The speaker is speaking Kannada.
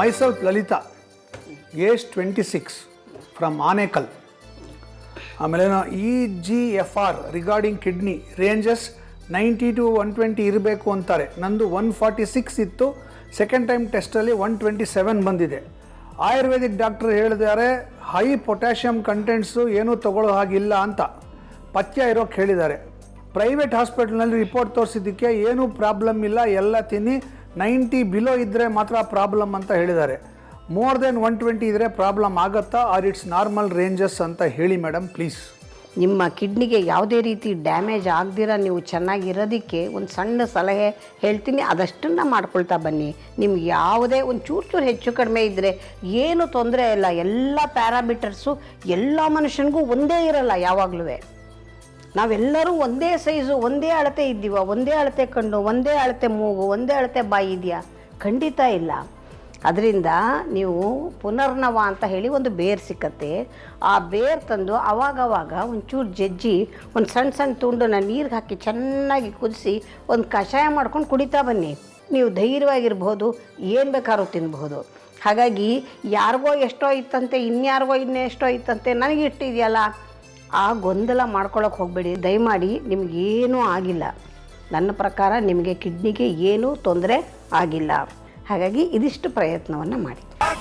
Myself Lalitha age twenty six from Anekal. ಆಮೇಲೆ E G F R regarding kidney ranges ninety two one twenty ಇರಬೇಕು ಅಂತಾರೆ. ನಂದು ಒನ್ ಫಾರ್ಟಿ ಸಿಕ್ಸ್ ಇತ್ತು. ಸೆಕೆಂಡ್ ಟೈಮ್ ಟೆಸ್ಟಲ್ಲಿ ಒನ್ ಟ್ವೆಂಟಿ ಸೆವೆನ್ ಬಂದಿದೆ. ಆಯುರ್ವೇದಿಕ್ ಡಾಕ್ಟರ್ ಹೇಳಿದ್ದಾರೆ ಹೈ ಪೊಟ್ಯಾಷಿಯಮ್ ಕಂಟೆಂಟ್ಸು ಏನೂ ತಗೊಳ್ಳೋ ಹಾಗಿಲ್ಲ ಅಂತ ಪಥ್ಯ ಇರೋಕ್ಕೆ ಹೇಳಿದ್ದಾರೆ. ಪ್ರೈವೇಟ್ ಹಾಸ್ಪಿಟಲ್ನಲ್ಲಿ ರಿಪೋರ್ಟ್ ತೋರಿಸಿದ್ದಕ್ಕೆ ಏನೂ ಪ್ರಾಬ್ಲಮ್ ಇಲ್ಲ, ಎಲ್ಲ ತಿನ್ನಿ. ನೈಂಟಿ ಬಿಲೋ ಇದ್ದರೆ ಮಾತ್ರ ಪ್ರಾಬ್ಲಮ್ ಅಂತ ಹೇಳಿದ್ದಾರೆ. ಮೋರ್ ದೆನ್ ಒನ್ ಟ್ವೆಂಟಿ ಇದ್ದರೆ ಪ್ರಾಬ್ಲಮ್ ಆಗುತ್ತಾ? ಆರ್ ಇಟ್ಸ್ ನಾರ್ಮಲ್ ರೇಂಜಸ್ ಅಂತ ಹೇಳಿ ಮೇಡಮ್ ಪ್ಲೀಸ್ ನಿಮ್ಮ ಕಿಡ್ನಿಗೆ ಯಾವುದೇ ರೀತಿ ಡ್ಯಾಮೇಜ್ ಆಗದಿರ ನೀವು ಚೆನ್ನಾಗಿರೋದಕ್ಕೆ ಒಂದು ಸಣ್ಣ ಸಲಹೆ ಹೇಳ್ತೀನಿ. ಅದಷ್ಟನ್ನು ಮಾಡ್ಕೊಳ್ತಾ ಬನ್ನಿ. ನಿಮ್ಗೆ ಯಾವುದೇ ಒಂದು ಚೂರು ಚೂರು ಹೆಚ್ಚು ಕಡಿಮೆ ಇದ್ದರೆ ಏನು ತೊಂದರೆ ಇಲ್ಲ. ಎಲ್ಲ ಪ್ಯಾರಾಮೀಟರ್ಸು ಎಲ್ಲ ಮನುಷ್ಯನಿಗೂ ಒಂದೇ ಇರಲ್ಲ ಯಾವಾಗಲೂ ನಾವೆಲ್ಲರೂ ಒಂದೇ ಸೈಜು, ಒಂದೇ ಅಳತೆ ಇದ್ದೀವ, ಒಂದೇ ಅಳತೆ ಕಣ್ಣು, ಒಂದೇ ಅಳತೆ ಮೂಗು, ಒಂದೇ ಅಳತೆ ಬಾಯಿ ಇದೆಯಾ? ಖಂಡಿತ ಇಲ್ಲ. ಅದರಿಂದ ನೀವು ಪುನರ್ನವ ಅಂತ ಹೇಳಿ ಒಂದು ಬೇರು ಸಿಕ್ಕತ್ತೆ. ಆ ಬೇರು ತಂದು ಅವಾಗವಾಗ ಒಂಚೂರು ಜಜ್ಜಿ, ಒಂದು ಸಣ್ಣ ಸಣ್ಣ ತುಂಡನ್ನ ನೀರಿಗೆ ಹಾಕಿ ಚೆನ್ನಾಗಿ ಕುದಿಸಿ ಒಂದು ಕಷಾಯ ಮಾಡ್ಕೊಂಡು ಕುಡಿತಾ ಬನ್ನಿ. ನೀವು ಧೈರ್ಯವಾಗಿರ್ಬೋದು, ಏನು ಬೇಕಾದ್ರೂ ತಿನ್ಬೋದು ಹಾಗಾಗಿ ಯಾರಿಗೋ ಎಷ್ಟೋ ಇತ್ತಂತೆ, ಇನ್ಯಾರಿಗೋ ಇನ್ನೆಷ್ಟೋ ಇತ್ತಂತೆ, ನನಗೆ ಇಟ್ಟಿದೆಯಲ್ಲ? ಆ ಗೊಂದಲ ಮಾಡ್ಕೊಳ್ಳೋಕೆ ಹೋಗಬೇಡಿ. ದಯಮಾಡಿ ನಿಮಗೇನೂ ಆಗಿಲ್ಲ. ನನ್ನ ಪ್ರಕಾರ ನಿಮಗೆ ಕಿಡ್ನಿಗೆ ಏನೂ ತೊಂದರೆ ಆಗಿಲ್ಲ. ಹಾಗಾಗಿ ಇದಿಷ್ಟು ಪ್ರಯತ್ನವನ್ನು ಮಾಡಿ.